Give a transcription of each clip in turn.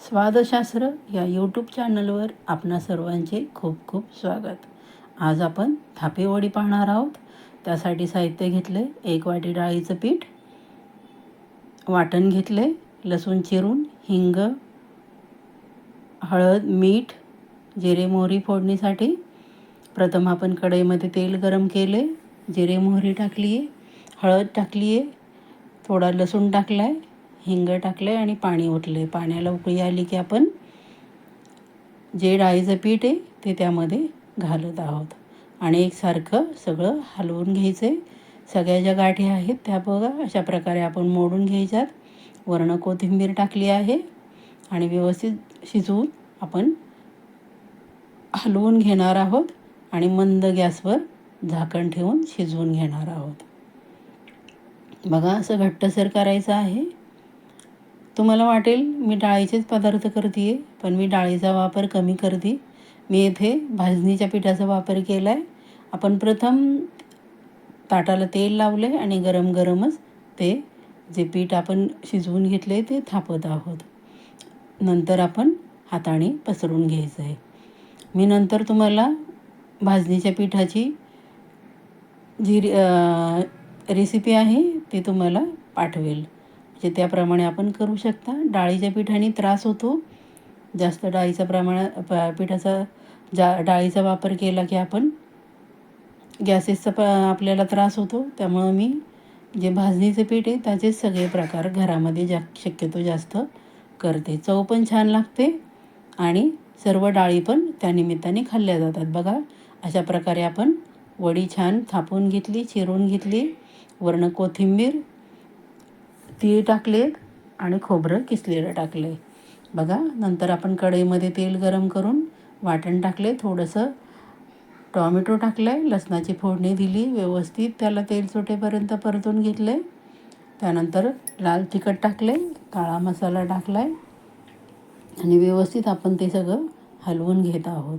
स्वादशास्त्र या यूट्यूब चॅनलवर आपणा सर्वांचे खूप खूप स्वागत. आज आपण थापेवडी पाहणार आहोत. त्यासाठी साहित्य घेतले एक वाटी डाळीचं पीठ वाटण घेतले लसूण चिरून हिंग हळद मीठ जिरे मोहरी फोडणीसाठी प्रथम आपण कढईमध्ये तेल गरम केले जिरे मोहरी टाकली आहे हळद टाकली आहे थोडा लसूण टाकला आहे हिंग टाकले आणि पाणी ओतले पाण्याला उकळी आली की आपण जे डाळीचं पीठ आहे ते त्यामध्ये घालत आहोत. आणि एकसारखं सगळं हलवून घ्यायचं आहे सगळ्या ज्या गाठी आहेत त्या बघा. अशा प्रकारे आपण मोडून घ्यायच्यात. वर्ण कोथिंबीर टाकली आहे. आणि व्यवस्थित शिजवून आपण हलवून घेणार आहोत. आणि मंद गॅसवर झाकण ठेवून शिजवून घेणार आहोत. बघा असं घट्टसर करायचं आहे. तुम्हाला वाटेल मी डाळीचेच पदार्थ करते आहे पण मी डाळीचा वापर कमी करते. मी येथे भाजणीच्या पिठाचा वापर केला आहे आपण प्रथम ताटाला तेल लावले आणि गरम गरमच ते जे पीठ आपण शिजवून घेतले ते थापत आहोत. नंतर आपण हाताने पसरून घ्यायचं आहे मी नंतर तुम्हाला भाजणीच्या पिठाची जी रेसिपी आहे ती तुम्हाला पाठवेल. म्हणजे त्याप्रमाणे आपण करू शकता. डाळीच्या पिठाने त्रास होतो. जास्त डाळीचा प्रमाण प पिठाचा जा डाळीचा वापर केला की आपण गॅसेसचा प आपल्याला त्रास होतो. त्यामुळं मी जे भाजणीचं पीठ आहे त्याचे सगळे प्रकार घरामध्ये जा शक्यतो जास्त करते. चव पण छान लागते आणि सर्व डाळी पण त्यानिमित्ताने खाल्ल्या जातात. बघा अशा प्रकारे आपण वडी छान थापून घेतली चिरून घेतली. वर्ण कोथिंबीर तीळ टाकले आणि खोबरं किसलेलं टाकले बघा नंतर आपण कढईमध्ये तेल गरम करून वाटण टाकले थोडंसं टॉमॅटो टाकलं आहे लसणाची फोडणी दिली व्यवस्थित त्याला तेल सुटेपर्यंत परतून घेतले त्यानंतर लाल तिखट टाकले काळा मसाला टाकला आहे आणि व्यवस्थित आपण ते सगळं हलवून घेत आहोत.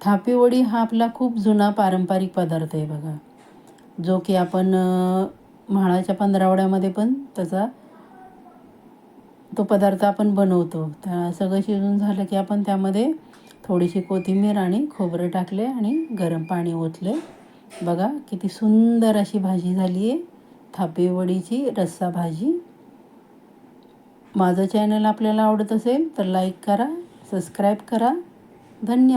थापीवडी हा आपला खूप जुना पारंपरिक पदार्थ आहे बघा. जो की आपण म्हाळाच्या पंधरावड्यामध्ये पण त्याचा तो पदार्थ आपण बनवतो. त्या सगळं शिजून झालं की आपण त्यामध्ये थोडीशी कोथिंबीर आणि खोबरं टाकले आणि गरम पाणी ओतले. बघा किती सुंदर अशी भाजी झाली आहे. थापेवडीची रस्सा भाजी. माझं चॅनल आपल्याला आवडत असेल तर लाईक करा सबस्क्राईब करा. धन्यवाद.